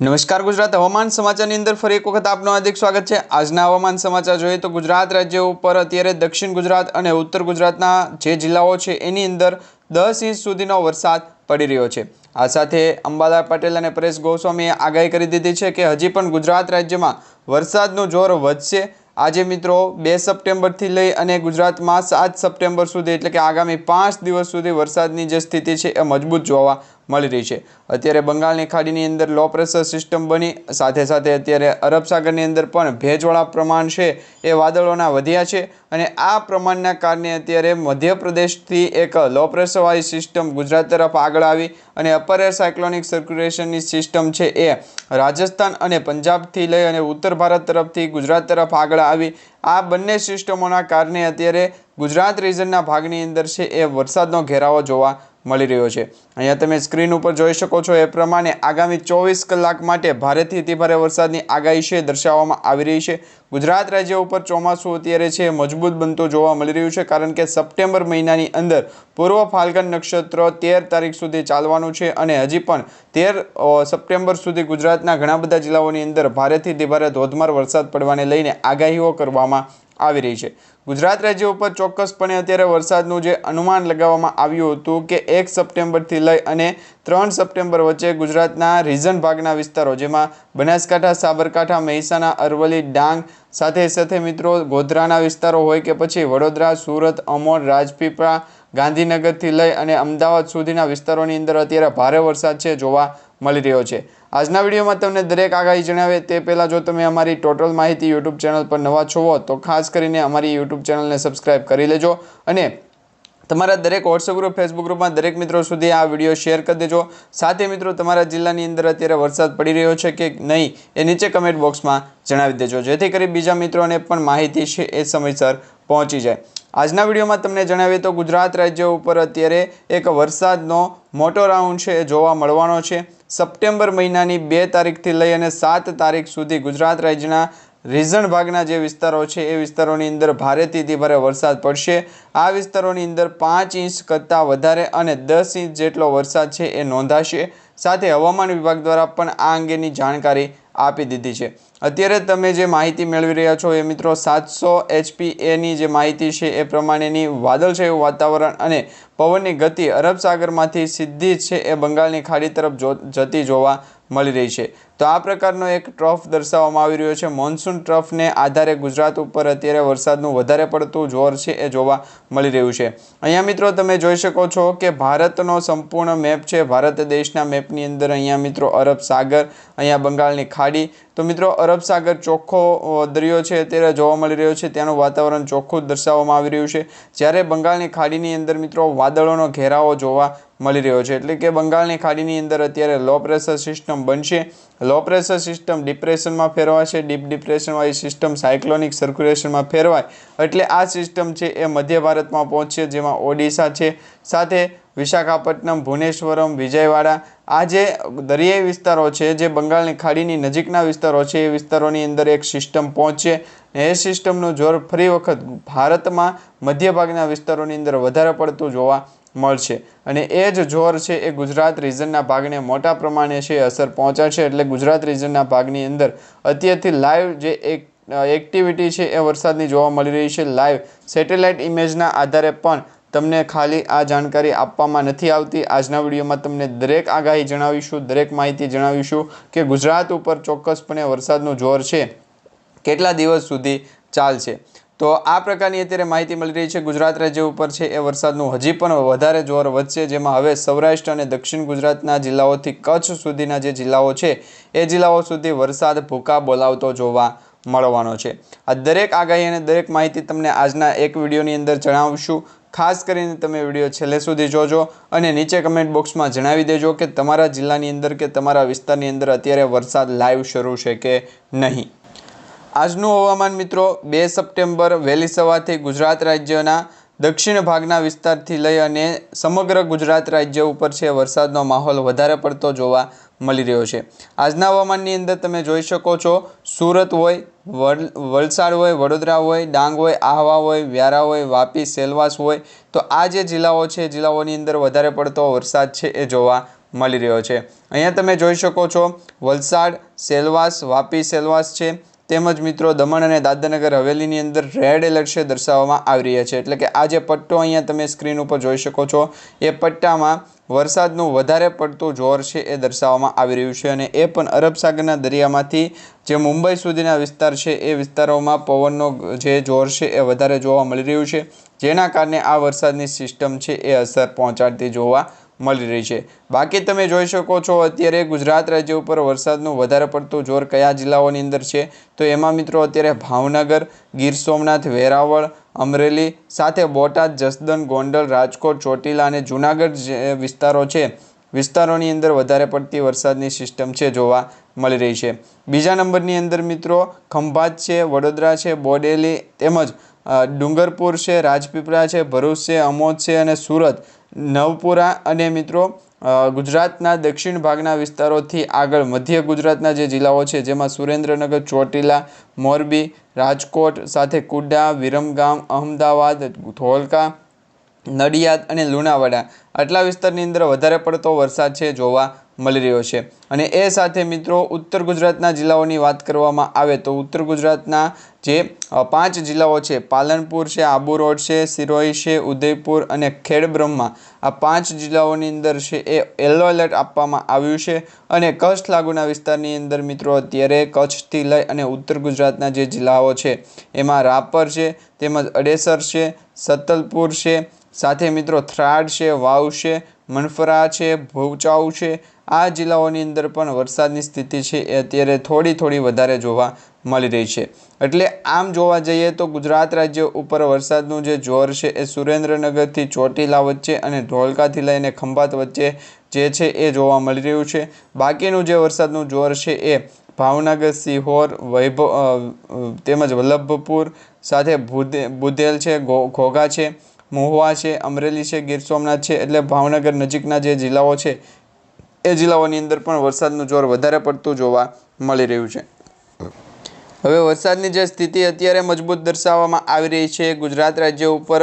નમસ્કાર ગુજરાત. હવામાન સમાચારની અંદર ફરી એક વખત આપનું હાર્દિક સ્વાગત છે. આજના હવામાન સમાચાર જોઈએ તો ગુજરાત રાજ્ય ઉપર અત્યારે દક્ષિણ ગુજરાત અને ઉત્તર ગુજરાતના જે જિલ્લાઓ છે એની અંદર દસ ઇંચ સુધીનો વરસાદ પડી રહ્યો છે. આ સાથે અંબાલાલ પટેલ અને પરેશ ગોસ્વામીએ આગાહી કરી દીધી છે કે હજી પણ ગુજરાત રાજ્યમાં વરસાદનું જોર વધશે. આજે મિત્રો બે સપ્ટેમ્બરથી લઈ અને ગુજરાતમાં સાત સપ્ટેમ્બર સુધી એટલે કે આગામી પાંચ દિવસ સુધી વરસાદની જે સ્થિતિ છે એ મજબૂત જોવા મળી રહી છે. અત્યારે બંગાળની ખાડીની અંદર લો પ્રેશર સિસ્ટમ બની, સાથે સાથે અત્યારે અરબ સાગરની અંદર પણ ભેજવાળા પ્રમાણ છે એ વાદળોના વધ્યા છે અને આ પ્રમાણના કારણે અત્યારે મધ્યપ્રદેશથી એક લો પ્રેશરવાળી સિસ્ટમ ગુજરાત તરફ આગળ આવી અને અપર એર સાયક્લોનિક સર્ક્યુલેશનની સિસ્ટમ છે એ રાજસ્થાન અને પંજાબથી લઈ અને ઉત્તર ભારત તરફથી ગુજરાત તરફ આગળ આવી આ બંને સિસ્ટમોના કારણે અત્યારે ગુજરાત રિજનના ભાગની અંદર છે એ વરસાદનો ઘેરાવો જોવા મળી રહ્યો છે. અહીંયા તમે સ્ક્રીન ઉપર જોઈ શકો છો એ પ્રમાણે આગામી ચોવીસ કલાક માટે ભારેથી અતિભારે વરસાદની આગાહી છે દર્શાવવામાં આવી રહી છે. ગુજરાત રાજ્ય ઉપર ચોમાસું અત્યારે છે, મજબૂત બનતું જોવા મળી રહ્યું છે, કારણ કે સપ્ટેમ્બર મહિનાની અંદર પૂર્વ ફાલ્ગન નક્ષત્ર તેર તારીખ સુધી ચાલવાનું છે અને હજી પણ તેર સપ્ટેમ્બર સુધી ગુજરાતના ઘણા બધા જિલ્લાઓની અંદર ભારેથી ધીભારે ધોધમાર વરસાદ પડવાને લઈને આગાહીઓ કરવામાં આવી રહી છે. ગુજરાત રાજ્ય ઉપર ચોક્કસપણે અત્યારે વરસાદનું જે અનુમાન લગાવવામાં આવ્યું હતું કે એક સપ્ટેમ્બરથી લઈ અને ત્રણ સપ્ટેમ્બર વચ્ચે ગુજરાતના રીઝન ભાગના વિસ્તારો જેમાં બનાસકાંઠા, સાબરકાંઠા, મહેસાણા, અરવલ્લી, ડાંગ સાથે સાથે મિત્રો, ગોધરાના વિસ્તારો હોય કે પછી વડોદરા, સુરત, અમોલ, રાજપીપળા, ગાંધીનગરથી લઈ અને અમદાવાદ સુધીના વિસ્તારોની અંદર અત્યારે ભારે વરસાદ છે જોવા મળી રહ્યો છે. આજના વિડીયોમાં તમને દરેક આગાહી જણાવે તે પહેલાં જો તમે અમારી ટોટલ માહિતી યુટ્યુબ ચેનલ પર નવા છો તો ખાસ કરીને અમારી યુટ્યુબ ચેનલને સબસ્ક્રાઈબ કરી લેજો અને તમારા દરેક વોટ્સઅપ ગ્રુપ ફેસબુક ગ્રુપમાં દરેક મિત્રો સુધી આ વીડિયો શેર કરી દેજો. સાથે મિત્રો, તમારા જિલ્લાની અંદર અત્યારે વરસાદ પડી રહ્યો છે કે નહીં, એ નીચે કમેન્ટ બોક્સમાં જણાવી દેજો. જેથી કરી બીજા મિત્રોને પણ માહિતી છે એ સમયસર પહોંચી જાય. આજના વિડીયોમાં તમને જણાવીએ તો ગુજરાત રાજ્ય ઉપર અત્યારે એક વરસાદનો મોટો રાઉન્ડ છે, એ જોવા મળવાનો છે. સપ્ટેમ્બર મહિનાની બે તારીખથી લઈ અને સાત તારીખ સુધી ગુજરાત રાજ્યના રીજન ભાગના જે વિસ્તારો છે, એ વિસ્તારોની અંદર ભારેથી ભારે વરસાદ પડશે. આ વિસ્તારોની અંદર પાંચ ઇંચ કરતાં વધારે અને દસ ઇંચ જેટલો વરસાદ છે એ નોંધાશે. સાથે હવામાન વિભાગ દ્વારા પણ આ અંગેની જાણકારી આપી દીધી છે. અત્યારે તમે જે માહિતી મેળવી રહ્યા છો એ મિત્રો સાતસો એચપીએની જે માહિતી છે એ પ્રમાણેની વાદળછાયું વાતાવરણ અને પવનની ગતિ અરબ સાગરમાંથી સીધી છે એ બંગાળની ખાડી તરફ જો જતી જોવા મળી રહી છે. તો આ પ્રકારનો એક ટ્રફ દર્શાવવામાં આવી રહ્યો છે. મોન્સૂન ટ્રફને આધારે ગુજરાત ઉપર અત્યારે વરસાદનું વધારે પડતું જોર છે એ જોવા મળી રહ્યું છે. અહીંયા મિત્રો તમે જોઈ શકો છો કે ભારતનો સંપૂર્ણ મેપ છે. ભારત દેશના મેપની અંદર અહીંયા મિત્રો અરબ સાગર, અહીંયા બંગાળની ખાડી. તો મિત્રો અરબ સાગર ચોખ્ખો દરિયો છે અત્યારે જોવા મળી રહ્યો છે. ત્યાંનું વાતાવરણ ચોખ્ખું દર્શાવવામાં આવી રહ્યું છે. જ્યારે બંગાળની ખાડીની અંદર મિત્રો વાદળોનો ઘેરાવો જોવા મળી રહ્યો છે. એટલે કે બંગાળની ખાડીની અંદર અત્યારે લો પ્રેશર સિસ્ટમ બનશે. લો પ્રેશર સિસ્ટમ ડિપ્રેશનમાં ફેરવાશે. ડીપ ડિપ્રેશનવાળી સિસ્ટમ સાયક્લોનિક સર્ક્યુલેશનમાં ફેરવાય. એટલે આ સિસ્ટમ છે એ મધ્ય ભારતમાં પહોંચશે, જેમાં ઓડિશા છે. સાથે વિશાખાપટ્ટનમ, ભુવનેશ્વરમ, વિજયવાડા. આ જે દરિયાઈ વિસ્તારો છે, જે બંગાળની ખાડીની નજીકના વિસ્તારો છે, એ વિસ્તારોની અંદર એક સિસ્ટમ પહોંચશે. એ સિસ્ટમનું જોર ફરી વખત ભારતમાં મધ્ય ભાગના વિસ્તારોની અંદર વધારે પડતું જોવા મળશે. અને એ જ જોર છે, એ ગુજરાત રિજનના ભાગને મોટા પ્રમાણે છે અસર પહોંચાડશે. એટલે ગુજરાત રિજનના ભાગની અંદર અત્યારથી લાઈવ જે એક એક્ટિવિટી છે, એ વરસાદની જોવા મળી રહી છે. લાઈવ સેટેલાઇટ ઇમેજના આધારે પણ તમને ખાલી આ જાણકારી આપવામાં નથી આવતી. આજના વિડીયોમાં તમને દરેક આગાહી જણાવીશું, દરેક માહિતી જણાવીશું કે ગુજરાત ઉપર ચોક્કસપણે વરસાદનું જોર છે. કેટલા દિવસ સુધી ચાલશે? તો આ પ્રકારની અત્યારે માહિતી મળી રહી છે. ગુજરાત રાજ્ય ઉપર છે એ વરસાદનું હજી પણ વધારે જોર વધશે, જેમાં હવે સૌરાષ્ટ્ર અને દક્ષિણ ગુજરાતના જિલ્લાઓથી કચ્છ સુધીના જે જિલ્લાઓ છે, એ જિલ્લાઓ સુધી વરસાદ ભૂકા બોલાવતો જોવા મળવાનો છે. આ દરેક આગાહી અને દરેક માહિતી તમને આજના એક વિડીયોની અંદર જણાવશું. ખાસ કરીને તમે વીડિયો છેલ્લે સુધી જોજો અને નીચે કમેન્ટ બોક્સમાં જણાવી દેજો કે તમારા જિલ્લાની અંદર કે તમારા વિસ્તારની અંદર અત્યારે વરસાદ લાઈવ શરૂ છે કે નહીં. આજનું હવામાન મિત્રો, બે સપ્ટેમ્બર વહેલી સવારથી ગુજરાત રાજ્યના દક્ષિણ ભાગના વિસ્તારથી લઈ અને સમગ્ર ગુજરાત રાજ્ય ઉપર છે વરસાદનો માહોલ વધારે પડતો જોવા મળી રહ્યો છે. આજના હવામાનની અંદર તમે જોઈ શકો છો, સુરત હોય, વલ, વલસાડ હોય, વડોદરા હોય, ડાંગ હોય, આહવા હોય, વ્યારા હોય, વાપી, સેલવાસ હોય, તો આ જે જિલ્લાઓ છે, જિલ્લાઓની અંદર વધારે પડતો વરસાદ છે એ જોવા મળી રહ્યો છે. અહીંયા તમે જોઈ શકો છો, વલસાડ, સેલવાસ, વાપી, સેલવાસ છે તેમજ મિત્રો દમણ અને દાદરાનગર હવેલીની અંદર રેડ એલર્ટ છે દર્શાવવામાં આવી રહ્યા છે. એટલે કે આ જે પટ્ટો અહીંયા તમે સ્ક્રીન ઉપર જોઈ શકો છો, એ પટ્ટામાં વરસાદનું વધારે પડતું જોર છે એ દર્શાવવામાં આવી રહ્યું છે અને એ પણ અરબ સાગરના દરિયામાંથી જે મુંબઈ સુધીના વિસ્તાર છે, એ વિસ્તારોમાં પવનનો જે જોર છે એ વધારે જોવા મળી રહ્યું છે. જેના કારણે આ વરસાદની સિસ્ટમ છે એ અસર પહોંચાડતી જોવા મળી રહી છે. બાકી તમે જોઈ શકો છો, અત્યારે ગુજરાત રાજ્ય ઉપર વરસાદનું વધારે પડતું જોર કયા જિલ્લાઓની અંદર છે? તો એમાં મિત્રો અત્યારે ભાવનગર, ગીર સોમનાથ, વેરાવળ, અમરેલી, સાથે બોટાદ જસદન ગોંડલ, રાજકોટ, ચોટીલા અને જૂનાગઢ વિસ્તારો છે, વિસ્તારોની અંદર વધારે પડતી વરસાદની સિસ્ટમ છે જોવા મળી રહી છે. બીજા નંબરની અંદર મિત્રો ખંભાત છે, વડોદરા છે, બોડેલી તેમજ ડુંગરપુર છે, રાજપીપળા છે, ભરૂચ છે, અમોદ છે અને સુરત નવપુરા અને મિત્રો ગુજરાતના દક્ષિણ ભાગના વિસ્તારોથી આગળ મધ્ય ગુજરાતના જે જિલ્લાઓ છે, જેમાં સુરેન્દ્રનગર, ચોટીલા, મોરબી, રાજકોટ, સાથે કુડા, વિરમગામ, અમદાવાદ, ધોલકા, નડિયાદ અને લુણાવાડા. આટલા વિસ્તારની અંદર વધારે પડતો વરસાદ છે, જોવા મળી રહ્યો છે. અને એ સાથે મિત્રો ઉત્તર ગુજરાતના જિલ્લાઓની વાત કરવામાં આવે તો ઉત્તર ગુજરાતના જે પાંચ જિલ્લાઓ છે, પાલનપુર છે, આબુ રોડ છે સિરોહી છે, ઉદયપુર અને ખેડબ્રહ્મા, આ પાંચ જિલ્લાઓની અંદર છે એ યલો એલર્ટ આપવામાં આવ્યું છે. અને કચ્છ લાગુના વિસ્તારની અંદર મિત્રો અત્યારે કચ્છથી લઈ અને ઉત્તર ગુજરાતના જે જિલ્લાઓ છે એમાં રાપર છે, તેમજ અડેસર છે, સતલપુર છે, સાથે મિત્રો થ્રાડ છે, વાવ છે મનફરા છે, ભૌચાઉ છે, આ જિલ્લાઓની અંદર પણ વરસાદની સ્થિતિ છે એ અત્યારે થોડી થોડી વધારે જોવા મળી રહી છે. એટલે આમ જોવા જઈએ તો ગુજરાત રાજ્ય ઉપર વરસાદનું જે જોર છે એ સુરેન્દ્રનગરથી ચોટીલા વચ્ચે અને ધોળકાથી લઈને ખંભાત વચ્ચે જે છે એ જોવા મળી રહ્યું છે. બાકીનું જે વરસાદનું જોર છે એ ભાવનગર, સિહોર, વૈભવ તેમજ વલ્લભપુર સાથે બુધે બુધેલ છે ઘોઘા છે મહુવા છે, અમરેલી છે, ગીર સોમનાથ છે, એટલે ભાવનગર નજીકના જે જિલ્લાઓ છે, એ જિલ્લાઓની અંદર પણ વરસાદનું જોર વધારે પડતું જોવા મળી રહ્યું છે. હવે વરસાદની જે સ્થિતિ અત્યારે મજબૂત દર્શાવવામાં આવી રહી છે. ગુજરાત રાજ્ય ઉપર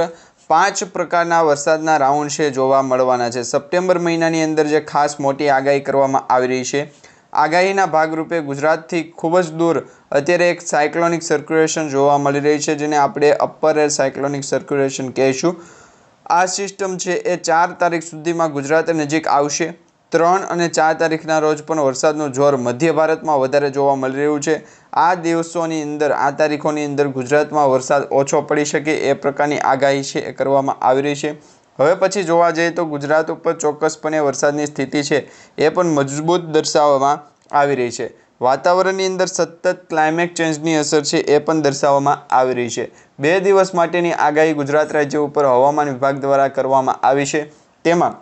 પાંચ પ્રકારના વરસાદના રાઉન્ડ છે જોવા મળવાના છે. સપ્ટેમ્બર મહિનાની અંદર જે ખાસ મોટી આગાહી કરવામાં આવી રહી છે. આગાહીના ભાગરૂપે ગુજરાતથી ખૂબ જ દૂર અત્યારે એક સાયક્લોનિક સર્ક્યુલેશન જોવા મળી રહી છે, જેને આપણે અપર એર સાયક્લોનિક સર્ક્યુલેશન કહીશું. આ સિસ્ટમ છે, એ ચાર તારીખ સુધીમાં ગુજરાત નજીક આવશે. ત્રણ અને ચાર તારીખના રોજ પણ વરસાદનું જોર મધ્ય ભારતમાં વધારે જોવા મળી રહ્યું છે. આ દિવસોની અંદર, આ તારીખોની અંદર ગુજરાતમાં વરસાદ ઓછો પડી શકે એ પ્રકારની આગાહી છે, એ કરવામાં આવી રહી છે. હવે પછી જોવા જઈએ તો ગુજરાત ઉપર ચોક્કસપણે વરસાદની સ્થિતિ છે, એ પણ મજબૂત દર્શાવવામાં આવી રહી છે. વાતાવરણની અંદર સતત ક્લાઇમેટ ચેન્જની અસર છે એ પણ દર્શાવવામાં આવી રહી છે. બે દિવસ માટેની આગાહી ગુજરાત રાજ્ય ઉપર હવામાન વિભાગ દ્વારા કરવામાં આવી છે. તેમાં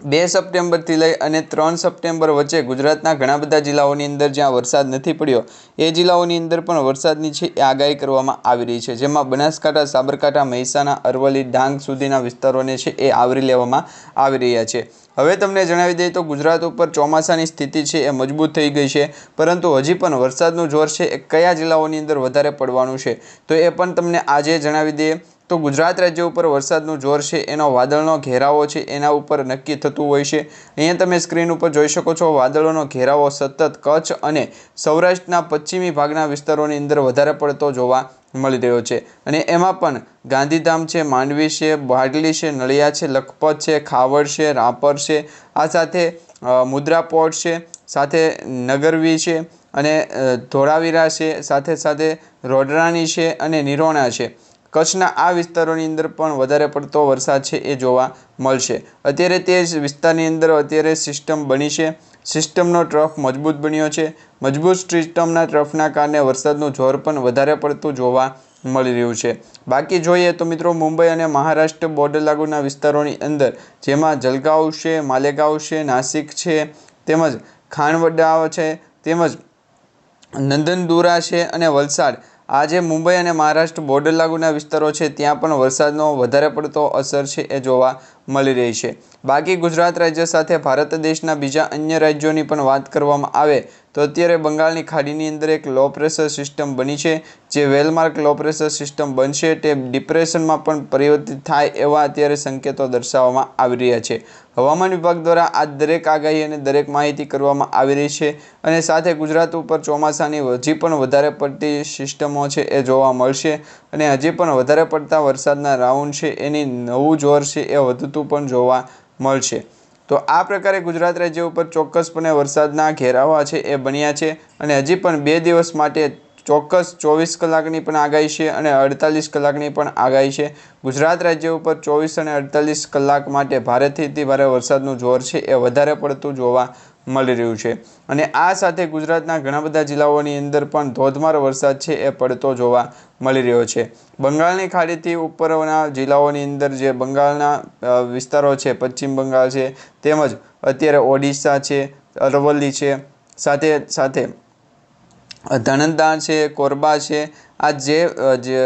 બે સપ્ટેમ્બરથી લઈ અને ત્રણ સપ્ટેમ્બર વચ્ચે ગુજરાતના ઘણા બધા જિલ્લાઓની અંદર જ્યાં વરસાદ નથી પડ્યો, એ જિલ્લાઓની અંદર પણ વરસાદની છે એ આગાહી કરવામાં આવી રહી છે. જેમાં બનાસકાંઠા, સાબરકાંઠા, મહેસાણા, અરવલ્લી, ડાંગ સુધીના વિસ્તારોને છે એ આવરી લેવામાં આવી રહ્યા છે. હવે તમને જણાવી દઈએ તો ગુજરાત ઉપર ચોમાસાની સ્થિતિ છે એ મજબૂત થઈ ગઈ છે, પરંતુ હજી પણ વરસાદનું જોર છે એ કયા જિલ્લાઓની અંદર વધારે પડવાનું છે? તો એ પણ તમને આજે જણાવી દઈએ. તો ગુજરાત રાજ્ય ઉપર વરસાદનું જોર છે, એનો વાદળનો ઘેરાવો છે, એના ઉપર નક્કી થતું હોય છે. અહીંયા તમે સ્ક્રીન ઉપર જોઈ શકો છો, વાદળોનો ઘેરાવો સતત કચ્છ અને સૌરાષ્ટ્રના પશ્ચિમી ભાગના વિસ્તારોની અંદર વધારે પડતો જોવા મળી રહ્યો છે. અને એમાં પણ ગાંધીધામ છે, માંડવી છે, બાડલી છે, નળિયા છે, લખપત છે, ખાવડ છે, રાપર છે. આ સાથે મુદ્રા પોર્ટ છે, સાથે નગરવી છે અને ધોળાવીરા છે, સાથે સાથે રોડરાણી છે અને નિરોણા છે. કચ્છના આ વિસ્તારોની અંદર પણ વધારે પડતો વરસાદ છે એ જોવા મળશે. અત્યારે તે વિસ્તારની અંદર અત્યારે સિસ્ટમ બની છે. સિસ્ટમનો ટ્રફ મજબૂત બન્યો છે. મજબૂત સિસ્ટમના ટ્રફના કારણે વરસાદનું જોર પણ વધારે પડતું જોવા મળી રહ્યું છે. બાકી જોઈએ તો મિત્રો મુંબઈ અને મહારાષ્ટ્ર બોર્ડર લાગુના વિસ્તારોની અંદર, જેમાં જલગાંવ છે, માલેગાંવ છે, નાસિક છે, તેમજ ખાણવડા છે, તેમજ નંદનદુરા છે અને વલસાડ. આ જે મુંબઈ અને મહારાષ્ટ્ર બોર્ડર લાગુના વિસ્તારો છે, ત્યાં પણ વરસાદનો વધારે પડતો અસર છે એ જોવા મળી રહી છે. બાકી ગુજરાત રાજ્ય સાથે ભારત દેશના બીજા અન્ય રાજ્યોની પણ વાત કરવામાં આવે, તો અત્યારે બંગાળની ખાડીની અંદર એક લો પ્રેશર સિસ્ટમ બની છે, જે વેલમાર્ક લો પ્રેશર સિસ્ટમ બનશે તે ડિપ્રેશનમાં પણ પરિવર્તિત થાય એવા અત્યારે સંકેતો દર્શાવવામાં આવી રહ્યા છે. હવામાન વિભાગ દ્વારા આ દરેક આગાહી અને દરેક માહિતી કરવામાં આવી રહી છે અને સાથે ગુજરાત ઉપર ચોમાસાની હજી પણ વધારે પડતી સિસ્ટમો છે એ જોવા મળશે અને હજી પણ વધારે પડતા વરસાદના રાઉન્ડ છે એની નવું જોર છે એ વધતું પણ જોવા મળશે. તો આ પ્રકારે ગુજરાત રાજ્ય ઉપર ચોક્કસપણે વરસાદના ઘેરાવા છે એ બન્યા છે અને હજી પણ બે દિવસ માટે ચોક્કસ ચોવીસ કલાકની પણ આગાહી છે અને અડતાલીસ કલાકની પણ આગાહી છે. ગુજરાત રાજ્ય ઉપર ચોવીસ અને અડતાલીસ કલાક માટે ભારેથી અતિ ભારે વરસાદનું જોર છે એ વધારે પડતું જોવા મળી રહ્યું છે. અને આ સાથે ગુજરાતના ઘણા બધા જિલ્લાઓની અંદર પણ ધોધમાર વરસાદ છે એ પડતો જોવા મળી રહ્યો છે. બંગાળની ખાડીથી ઉપરના જિલ્લાઓની અંદર જે બંગાળના વિસ્તારો છે, પશ્ચિમ બંગાળ છે, તેમજ અત્યારે ઓડિશા છે, અરવલ્લી છે, સાથે સાથે ધનંતા છે, કોરબા છે, આ જે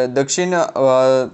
દક્ષિણ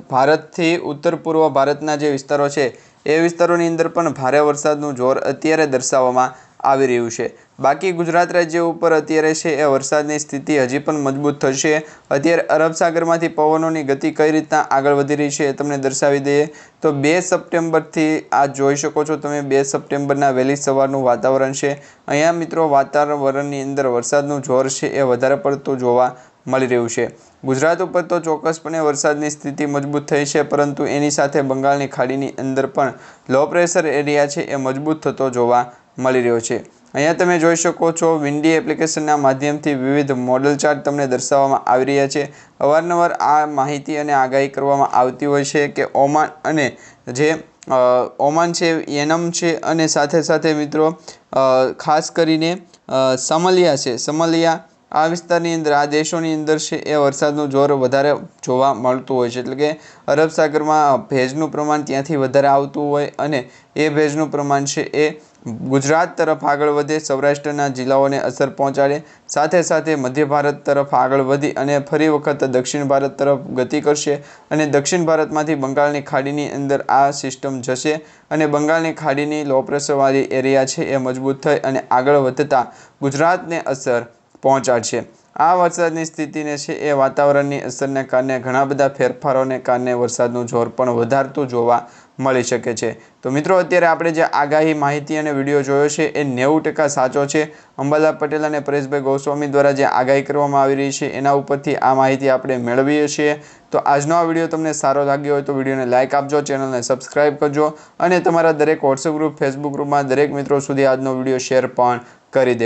ભારતથી ઉત્તર પૂર્વ ભારતના જે વિસ્તારો છે, એ વિસ્તારોની અંદર પણ ભારે વરસાદનું જોર અત્યારે દર્શાવવામાં આવી રહ્યું છે. બાકી ગુજરાત રાજ્ય ઉપર અત્યારે છે એ વરસાદની સ્થિતિ હજી પણ મજબૂત થશે. અત્યારે અરબ સાગરમાંથી પવનોની ગતિ કઈ રીતના આગળ વધી રહી છે એ તમને દર્શાવી દઈએ. તો બે સપ્ટેમ્બરથી આ જોઈ શકો છો તમે, બે સપ્ટેમ્બરના વહેલી સવારનું વાતાવરણ છે. અહીંયા મિત્રો વાતાવરણની અંદર વરસાદનું જોર છે એ વધારે પડતું જોવા મળી રહ્યું છે. ગુજરાત ઉપર તો ચોક્કસપણે વરસાદની સ્થિતિ મજબૂત થઈ છે, પરંતુ એની સાથે બંગાળની ખાડીની અંદર પણ લો પ્રેશર એરિયા છે એ મજબૂત થતો જોવા મળી રહ્યો છે. અહીંયા તમે જોઈ શકો છો વિન્ડી એપ્લિકેશનના માધ્યમથી વિવિધ મોડલ ચાર્ટ તમને દર્શાવવામાં આવી રહ્યા છે. અવારનવાર આ માહિતી અને આગાહી કરવામાં આવતી હોય છે કે ઓમાન અને જે ઓમાન છે યેનમ છે અને સાથે સાથે મિત્રો ખાસ કરીને સમલિયા છે. સમલિયા આ વિસ્તારની અંદર, આ દેશોની અંદર છે, એ વરસાદનું જોર વધારે જોવા મળતું હોય છે. એટલે કે અરબ સાગરમાં ભેજનું પ્રમાણ ત્યાંથી વધારે આવતું હોય અને એ ભેજનું પ્રમાણ છે એ ગુજરાત તરફ આગળ વધે, સૌરાષ્ટ્રના જિલ્લાઓને અસર પહોંચાડે, સાથે સાથે મધ્ય ભારત તરફ આગળ વધી અને ફરી વખત દક્ષિણ ભારત તરફ ગતિ કરશે અને દક્ષિણ ભારતમાંથી બંગાળની ખાડીની અંદર આ સિસ્ટમ જશે અને બંગાળની ખાડીની લો પ્રેશરવાળી એરિયા છે એ મજબૂત થઈ અને આગળ વધતા ગુજરાતને અસર પહોંચાડશે. આ વરસાદની સ્થિતિને છે એ વાતાવરણની અસરને કારણે ઘણા બધા ફેરફારોને કારણે વરસાદનું જોર પણ વધારતું જોવા મળી શકે છે. તો મિત્રો, અત્યારે આપણે જે આગાહી માહિતી અને વીડિયો જોયો છે, એ નેવું ટકા સાચો છે. અંબાલાલ પટેલ અને પરેશભાઈ ગોસ્વામી દ્વારા જે આગાહી કરવામાં આવી રહી છે, એના ઉપરથી આ માહિતી આપણે મેળવીએ છીએ. તો આજનો આ વીડિયો તમને સારો લાગ્યો હોય તો વિડીયોને લાઇક આપજો, ચેનલને સબસ્ક્રાઇબ કરજો અને તમારા દરેક વોટ્સઅપ ગ્રુપ ફેસબુક ગ્રુપમાં દરેક મિત્રો સુધી આજનો વીડિયો શેર પણ કરી દે